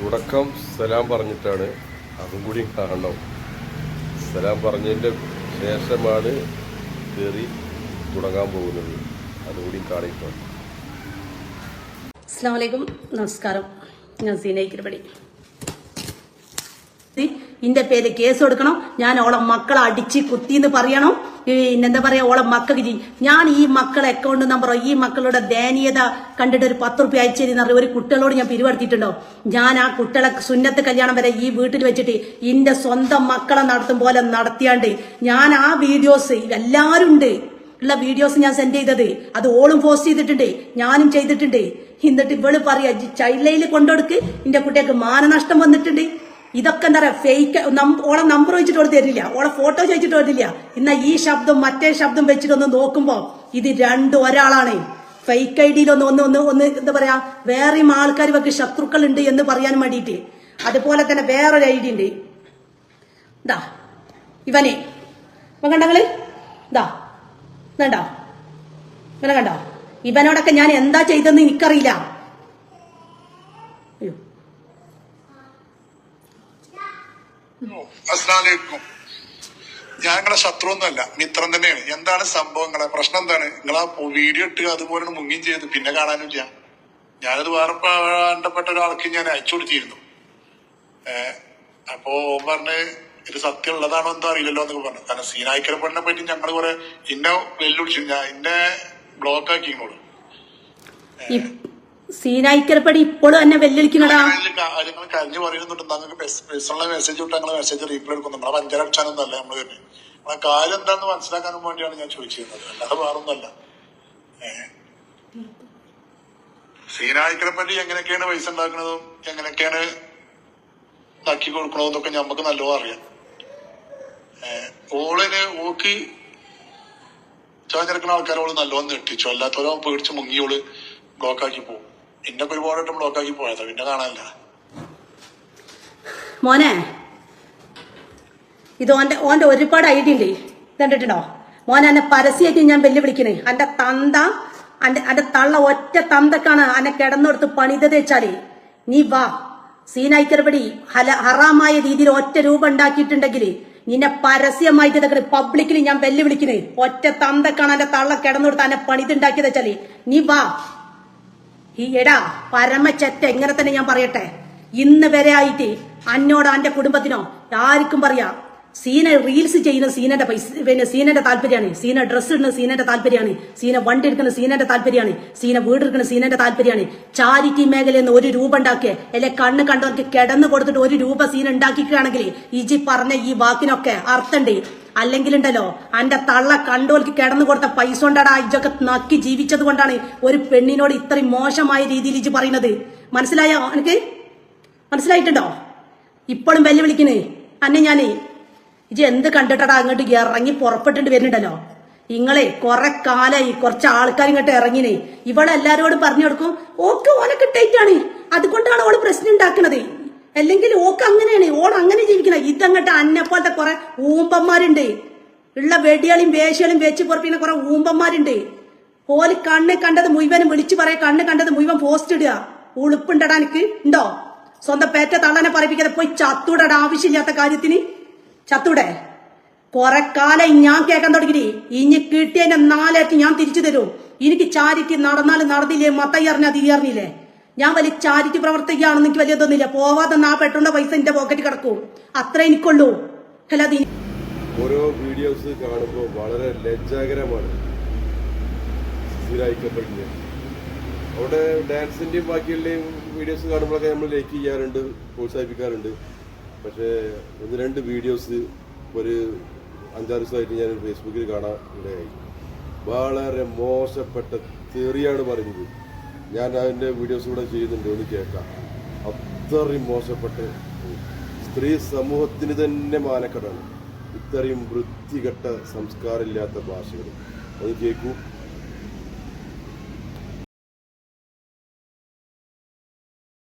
തുടക്കം സലാം പറഞ്ഞിട്ടാണ്. അതും കൂടി കാണണം. സലാം പറഞ്ഞതിന്റെ ശേഷമാണ് കയറി തുടങ്ങാൻ പോകുന്നത്. അതുകൂടി കാണിക്കണം അസ്സാം വലൈക്കും നമസ്കാരം. ഞാൻ സീനയ്ക്കിരപടി ഇന്റെ പേര് കേസ് കൊടുക്കണം. ഞാൻ ഓളെ മക്കളെ അടിച്ച് കുത്തിന്ന് പറയണം. എന്താ പറയാ ഓളെ മക്കൾക്ക് ഞാൻ ഈ മക്കളെ അക്കൗണ്ട് നമ്പറോ ഈ മക്കളുടെ ദയനീയത കണ്ടിട്ട് ഒരു പത്ത് റുപ്യ അയച്ചതെന്ന് തരുന്ന ഒരു കുട്ടികളോട് ഞാൻ പിരിവെടുത്തിട്ടുണ്ടോ ഞാൻ ആ കുട്ടികളെ സുന്നത്ത് കല്യാണം വരെ ഈ വീട്ടിൽ വെച്ചിട്ട് ഇന്റെ സ്വന്തം മക്കളെ നടത്തും പോലെ നടത്തിയാണ്ട് ഞാൻ ആ വീഡിയോസ് എല്ലാവരും ഉണ്ട്. ഉള്ള വീഡിയോസ് ഞാൻ സെൻഡ് ചെയ്തത്. അത് ഓളും പോസ്റ്റ് ചെയ്തിട്ടുണ്ട്. ഞാനും ചെയ്തിട്ടുണ്ട്. എന്നിട്ട് ഇവൾ പറയാ ചൈൽഡ് ലൈനിൽ കൊണ്ടുകൊടുക്ക് എന്റെ കുട്ടികൾക്ക് മാനനഷ്ടം വന്നിട്ടുണ്ട്. ഇതൊക്കെ എന്താ പറയാ ഫേക്ക് ഓളെ നമ്പർ വെച്ചിട്ട് ഓൾ തരില്ല. ഓളെ ഫോട്ടോ ചോദിച്ചിട്ട് തരില്ല. എന്നാ ഈ ശബ്ദം മറ്റേ ശബ്ദം വെച്ചിട്ടൊന്ന് നോക്കുമ്പോ ഇത് രണ്ടും ഒരാളാണ്. ഫേക്ക് ഐ ഡിയിൽ ഒന്ന് ഒന്ന് ഒന്ന് എന്താ പറയാ വേറെയും ആൾക്കാർ വെക്ക് ശത്രുക്കൾ ഉണ്ട് എന്ന് പറയാൻ വേണ്ടിയിട്ട്. അതുപോലെ തന്നെ വേറൊരു ഐ ഡി ഉണ്ട്. ഇതാ ഇവനെ. ഇവൻ കണ്ടങ്ങൾ ഇതാ ഇതുണ്ടോ ഇവനെ കണ്ടോ? ഇവനോടൊക്കെ ഞാൻ എന്താ ചെയ്തെന്ന് എനിക്കറിയില്ല. അസ്ലാലേക്കും ഞാൻ നിങ്ങളെ ശത്രുവൊന്നുമല്ല മിത്രം തന്നെയാണ്. എന്താണ് സംഭവം നിങ്ങളെ? പ്രശ്നം എന്താണ്? നിങ്ങൾ ആ വീഡിയോ ഇട്ട് അതുപോലെ മുങ്ങിയും ചെയ്ത്. പിന്നെ കാണാനും ചെയ്യാം ഞാനത് വേറെ വേണ്ടപ്പെട്ട ഒരാൾക്ക് ഞാൻ അയച്ചു കൊടുത്തിരുന്നു. ഏഹ് അപ്പോ ഓൻ പറഞ്ഞ് ഇത് സത്യം ഉള്ളതാണോ എന്തോ അറിയില്ലല്ലോ എന്നൊക്കെ പറഞ്ഞു. കാരണം സീനായിക്കര പെണ്ണിനെ പറ്റി ഞങ്ങൾ കുറെ ഇന്നെ വെല്ലുവിളിച്ചു ഞാൻ ഇന്നെ ബ്ലോക്ക് ആക്കി ഈ സീനായിക്കരപ്പടി ഇപ്പോഴും എന്നെ വെല്ലുവിളിക്കണടാ കരഞ്ഞു പറയുന്നുണ്ട്. നിങ്ങൾക്ക് പേഴ്സണൽ മെസ്സേജ് വിട്ട് ഞങ്ങൾ മെസ്സേജ് റീപ്ലൈ എടുക്കുന്നു നമ്മളെ പഞ്ചാര അടിച്ചാനൊന്നും അല്ല നമ്മൾ തന്നെ നമ്മളെ കാര്യം എന്താണെന്ന് മനസ്സിലാക്കാനും വേണ്ടിയാണ് ഞാൻ ചോദിച്ചിരുന്നത്. അല്ലാതെ വേറൊന്നല്ല സീനായിക്കരപ്പള്ളി എങ്ങനെയൊക്കെയാണ് പൈസ ഉണ്ടാക്കുന്നതും? എങ്ങനെയൊക്കെയാണ് ഇതാക്കി കൊടുക്കണതും എന്നൊക്കെ നമുക്ക് നല്ലോണം അറിയാം. ഓളിനെ ഓക്ക് ചാഞ്ഞെടുക്കുന്ന ആൾക്കാരെ ഓൾ നല്ലോണം നെട്ടിച്ചു അല്ലാത്തവരോ പേടിച്ച് മുങ്ങിയോൾ ബ്ലോക്കാക്കി പോകും. ഇന്നൊക്കെ ഒരുപാട് വട്ടം ആക്കി പോയതാ പിന്നെ കാണാനില്ല. മോനെ ഇത് ഓന്റെ ഓന്റെ ഒരുപാട് ഐഡിയ ഇല്ലേ? കണ്ടിട്ടുണ്ടോ? മോനെ എന്നെ പരസ്യമായിട്ട് ഞാൻ വെല്ലു വെല്ലുവിളിക്കണേ. അന്റെ തന്ത അന്റെ അന്റെ തള്ള ഒറ്റ തന്തക്കാണ് അന്നെ കിടന്നെടുത്ത് പണിതത് വെച്ചാൽ. നീ വാ. സീനായിക്കരപടി ഹല ഹറാമായ രീതിയിൽ ഒറ്റ രൂപ ഉണ്ടാക്കിയിട്ടുണ്ടെങ്കിൽ നിന്നെ പരസ്യമായിട്ട് ഇതൊക്കെ പബ്ലിക്കിൽ ഞാൻ വെല്ലുവിളിക്കണേ. ഒറ്റ തന്തക്കാണ് അന്റെ തള്ള കിടന്നെടുത്ത് അന്നെ പണിതുണ്ടാക്കിയത് വെച്ചാൽ. നീ വാ. ഈ എടാ പരമച്ചറ്റ എങ്ങനെ തന്നെ ഞാൻ പറയട്ടെ? ഇന്ന് വരെ ആയിട്ട് അന്നോടോ അന്റെ കുടുംബത്തിനോ ആർക്കും പറയാ. സീന റീൽസ് ചെയ്യുന്ന സീനന്റെ പൈസ പിന്നെ സീനന്റെ താല്പര്യമാണ്. സീന ഡ്രസ് ഇടുന്ന സീനന്റെ താല്പര്യമാണ്. സീന വണ്ടി എടുക്കുന്ന സീനന്റെ താല്പര്യമാണ്. സീന വീട് എടുക്കുന്ന സീനന്റെ താല്പര്യമാണ്. ചാരിറ്റി മേഖലയിൽ നിന്ന് ഒരു രൂപ ഉണ്ടാക്കിയ അല്ലെ കണ്ണ് കണ്ടവർക്ക് കിടന്നു കൊടുത്തിട്ട് ഒരു രൂപ സീന ഉണ്ടാക്കിക്കുകയാണെങ്കിൽ ഇജി പറഞ്ഞ ഈ വാക്കിനൊക്കെ അർത്ഥമുണ്ട്. അല്ലെങ്കിലുണ്ടല്ലോ അന്റെ തള്ള കണ്ടോൽക്ക് കിടന്നു കൊടുത്ത പൈസ കൊണ്ടാടാ ഇജൊക്കെ നക്കി ജീവിച്ചത് കൊണ്ടാണ് ഒരു പെണ്ണിനോട് ഇത്രയും മോശമായ രീതിയിൽ ഇജ് പറയുന്നത്. മനസ്സിലായോ എനിക്ക് മനസ്സിലായിട്ടുണ്ടോ? ഇപ്പോഴും വെല്ലുവിളിക്കണേ. അന്നെ ഞാനേ ഇജ് എന്ത് കണ്ടിട്ടടാ അങ്ങോട്ട് ഇറങ്ങി പുറപ്പെട്ടിട്ട് വരുന്നുണ്ടല്ലോ? ഇങ്ങളെ കുറെ കാലായി കുറച്ച് ആൾക്കാർ ഇങ്ങോട്ട് ഇറങ്ങിനെ ഇവളെല്ലാരോടും പറഞ്ഞു കൊടുക്കും ഓക്കെ ഓനൊക്കെ ടൈറ്റാണ് അതുകൊണ്ടാണ് ഓൾ പ്രശ്നം ഉണ്ടാക്കുന്നത് അല്ലെങ്കിൽ ഓക്ക് അങ്ങനെയാണ് ഓൾ അങ്ങനെ ജീവിക്കണം. ഇതങ്ങട്ട് അന്നെ പോലത്തെ കുറെ ഊമ്പന്മാരുണ്ട്. ഉള്ള വെടിയാളിയും വേശ്യകളും വെച്ച് പുറപ്പിക്കുന്ന കുറെ ഊമ്പന്മാരുണ്ട്. ഓൽ കണ്ണ് കണ്ടത് മുഴുവനും വിളിച്ചു പറയാ കണ്ണ് കണ്ടത് മുഴുവൻ പോസ്റ്റ് ഇടുക. ഉളുപ്പുണ്ടടാ എനിക്ക്. ഉണ്ടോ? സ്വന്തം പേറ്റ തള്ളനെ പറയിപ്പിക്കാതെ പോയി ചത്തൂടടാ ആവശ്യമില്ലാത്ത കാര്യത്തിന്. ചത്തൂടെ? കൊറേ കാലം ഞാൻ കേൾക്കാൻ തുടങ്ങി ഇനി കിട്ടിയതിന്റെ നാലായിട്ട് ഞാൻ തിരിച്ചു തരും. എനിക്ക് ചാരിക്ക് നടന്നാലും നടന്നില്ലേ? മത്തയ്യ തീയറിഞ്ഞില്ലേ ഞാൻ വലിയ ചാരിറ്റി പ്രവർത്തിക്കുകയാണെന്ന് എനിക്ക് വലിയ തോന്നില്ല പോവാതെ ആ പെട്ടുണ്ട പൈസ എന്റെ പോക്കറ്റ് കിടക്കും. അത്ര എനിക്കുള്ളൂ. അല്ലാതെ ഓരോ വീഡിയോസ് കാണുമ്പോൾ വളരെ ലജ്ജാകരമാണ്. സ്ഥിരമായിക്കപ്പെട്ടില്ല അവിടെ ഡാൻസിന്റെയും ബാക്കിയുള്ളയും വീഡിയോസ് കാണുമ്പോഴൊക്കെ നമ്മൾ ലൈക്ക് ചെയ്യാറുണ്ട് പ്രോത്സാഹിപ്പിക്കാറുണ്ട്. പക്ഷേ ഒന്ന് രണ്ട് വീഡിയോസ് ഒരു അഞ്ചാറ് ദിവസമായിട്ട് ഞാൻ ഫേസ്ബുക്കിൽ കാണാൻ ഇടയായി വളരെ മോശപ്പെട്ട തെറിയാണ് പറയുന്നത് ഞാൻ അതിന്റെ വീഡിയോസ് കൂടെ ചെയ്യുന്നുണ്ട് ഒന്ന് കേൾക്കാം. അത്രയും മോശപ്പെട്ട് സ്ത്രീ സമൂഹത്തിന് തന്നെ മാനക്കെടാണ്. ഇത്രയും വൃത്തികെട്ട സംസ്കാരമില്ലാത്ത ഭാഷകൾ. അത് കേൾക്കൂ.